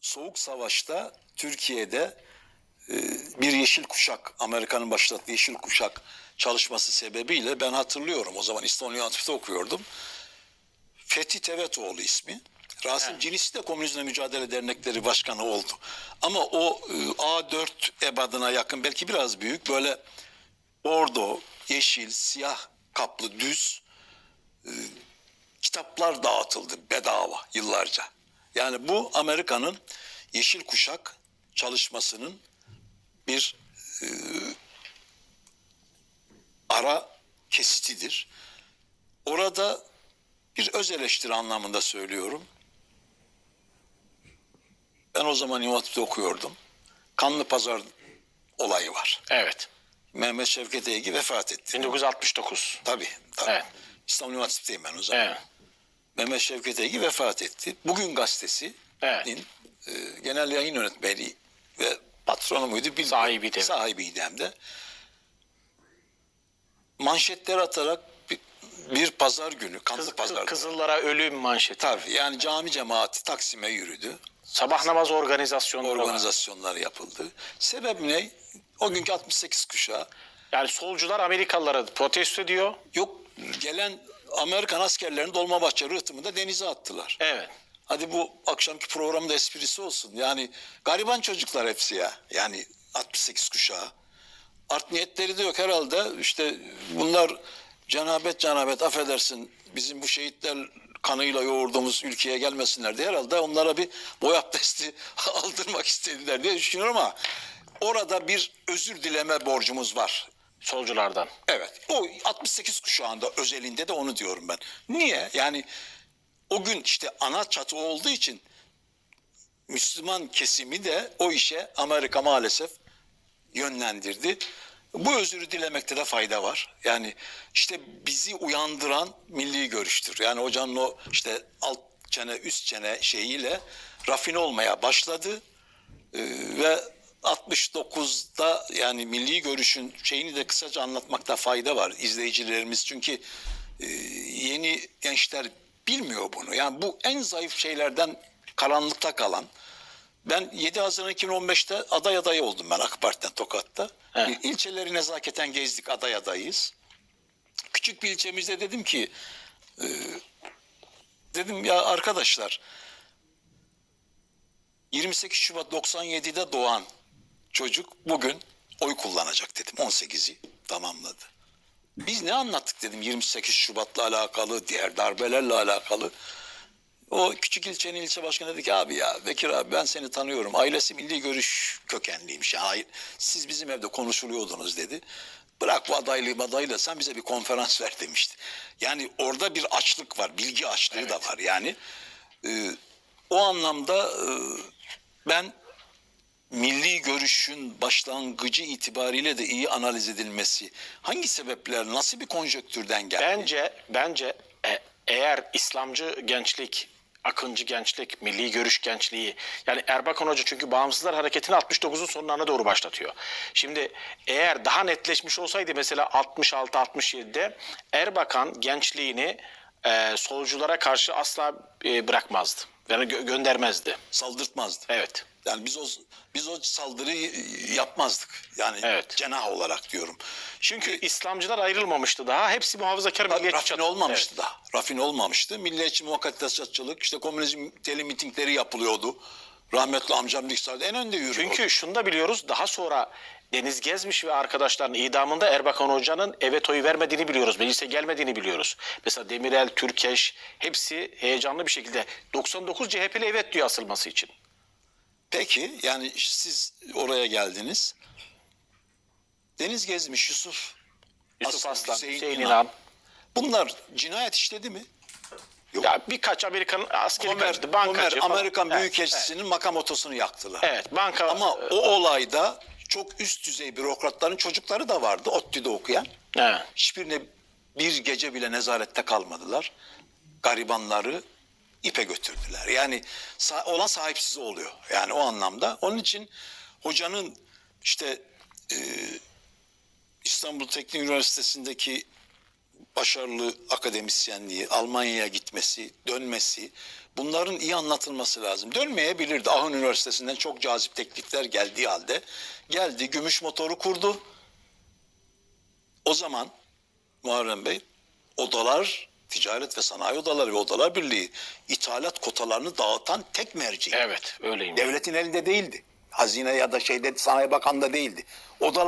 Soğuk Savaş'ta Türkiye'de e, bir yeşil kuşak, Amerika'nın başlattığı yeşil kuşak çalışması sebebiyle ben hatırlıyorum o zaman İstanbul Üniversitesi'nde okuyordum. Fethi Tevetoğlu ismi. Rasim Cinisi de Komünizmle Mücadele Dernekleri Başkanı oldu. Ama o e, A4 ebadına yakın belki biraz büyük böyle bordo, yeşil, siyah kaplı düz e, kitaplar dağıtıldı bedava yıllarca. Yani bu Amerika'nın yeşil kuşak çalışmasının bir e, ara kesitidir. Orada bir öz eleştiri anlamında söylüyorum. Ben o zaman Hatip'te okuyordum. Kanlı Pazar olayı var. Evet. Mehmet Şevket Eygi vefat etti. 1969. Tabii. tabii. Evet. İstanbul Üniversitesi'ndeyim ben o zaman. Evet. Mehmet Şevket Eygi vefat etti. Bugün gazetesinin Evet. e, genel yayın yönetmeni ve patronu muydu? bilmiyorum. Sahibiydi. Sahibiydi hem de. Manşetler atarak bir, bir pazar günü, kanlı Kız, pazar. Kızıllara ölüm manşeti. Tabii yani cami cemaati Taksim'e yürüdü. Sabah namaz organizasyonları var. Organizasyonlar yapıldı. Sebep ne? O günkü 68 kuşağı. Yani solcular Amerikalıları protesto ediyor. Yok gelen Amerikan askerlerini Dolmabahçe rıhtımında denize attılar. Evet. Hadi bu akşamki programda esprisi olsun. Yani gariban çocuklar hepsi ya. Yani 68 kuşağı. Art niyetleri de yok herhalde. İşte bunlar cenabet cenabet affedersin bizim bu şehitler kanıyla yoğurduğumuz ülkeye gelmesinler diye herhalde onlara bir boy abdesti aldırmak istediler diye düşünüyorum ama orada bir özür dileme borcumuz var. Solculardan. Evet. O 68 kuşağında özelinde de onu diyorum ben. Niye? Yani o gün işte ana çatı olduğu için Müslüman kesimi de o işe Amerika maalesef yönlendirdi. Bu özürü dilemekte de fayda var. Yani işte bizi uyandıran milli görüştür. Yani hocanın o işte alt çene üst çene şeyiyle rafine olmaya başladı. Ee, ve 69'da yani milli görüşün şeyini de kısaca anlatmakta fayda var izleyicilerimiz çünkü e, yeni gençler bilmiyor bunu. Yani bu en zayıf şeylerden karanlıkta kalan. Ben 7 Haziran 2015'te aday adayı oldum ben AK Parti'den Tokat'ta. Evet. İlçeleri nezaketen gezdik aday adayız. Küçük bir ilçemizde dedim ki e, dedim ya arkadaşlar 28 Şubat 97'de doğan çocuk bugün oy kullanacak dedim. 18'i tamamladı. Biz ne anlattık dedim 28 Şubat'la alakalı, diğer darbelerle alakalı. O küçük ilçenin ilçe başkanı dedi ki abi ya Bekir abi ben seni tanıyorum. Ailesi milli görüş kökenliymiş. Hayır, siz bizim evde konuşuluyordunuz dedi. Bırak bu adaylığı adayla sen bize bir konferans ver demişti. Yani orada bir açlık var. Bilgi açlığı da var yani. Ee, o anlamda e, ben milli görüşün başlangıcı itibariyle de iyi analiz edilmesi hangi sebepler nasıl bir konjöktürden geldi? Bence bence e, eğer İslamcı gençlik Akıncı gençlik, milli görüş gençliği. Yani Erbakan Hoca çünkü Bağımsızlar Hareketi'ni 69'un sonlarına doğru başlatıyor. Şimdi eğer daha netleşmiş olsaydı mesela 66-67'de Erbakan gençliğini e, solculara karşı asla e, bırakmazdı. Yani gö- göndermezdi. Saldırtmazdı. Evet. Yani biz o biz o saldırıyı yapmazdık. Yani Evet. cenah olarak diyorum. Çünkü İslamcılar ayrılmamıştı daha. Hepsi muhafazakar milliyetçi. Rafine çatı- olmamıştı da. Rafine olmamıştı. Milliyetçi muhakkatasatçılık, işte komünizm teli mitingleri yapılıyordu. Rahmetli amcam Diksal'de en önde yürüyordu. Çünkü şunu da biliyoruz daha sonra Deniz Gezmiş ve arkadaşlarının idamında Erbakan Hoca'nın evet oyu vermediğini biliyoruz. Meclise gelmediğini biliyoruz. Mesela Demirel, Türkeş hepsi heyecanlı bir şekilde 99 CHP'li evet diyor asılması için. Peki yani siz oraya geldiniz. Deniz Gezmiş, Yusuf, Yusuf Aslan, Aslan, Hüseyin Hüseyin, İnan. Bunlar cinayet işledi mi? Yok. Ya birkaç Amerikan askeri Homer, kaçtı, bankacı Homer, falan. Amerikan Evet, Büyükelçisi'nin makam otosunu yaktılar. Evet, evet banka Ama o olayda çok üst düzey bürokratların çocukları da vardı ODTÜ'de okuyan. Evet. Hiçbirine bir gece bile nezarette kalmadılar. Garibanları ipe götürdüler. Yani olan sahipsiz oluyor. Yani o anlamda. Onun için hocanın işte e, İstanbul Teknik Üniversitesi'ndeki başarılı akademisyenliği, Almanya'ya gitmesi, dönmesi bunların iyi anlatılması lazım. Dönmeyebilirdi. Ahın Üniversitesi'nden çok cazip teklifler geldiği halde geldi, gümüş motoru kurdu. O zaman Muharrem Bey odalar, ticaret ve sanayi odaları ve odalar birliği ithalat kotalarını dağıtan tek merci. Evet öyleyim. Devletin elinde değildi. Hazine ya da şeyde Sanayi Bakanı'nda değildi. Odalar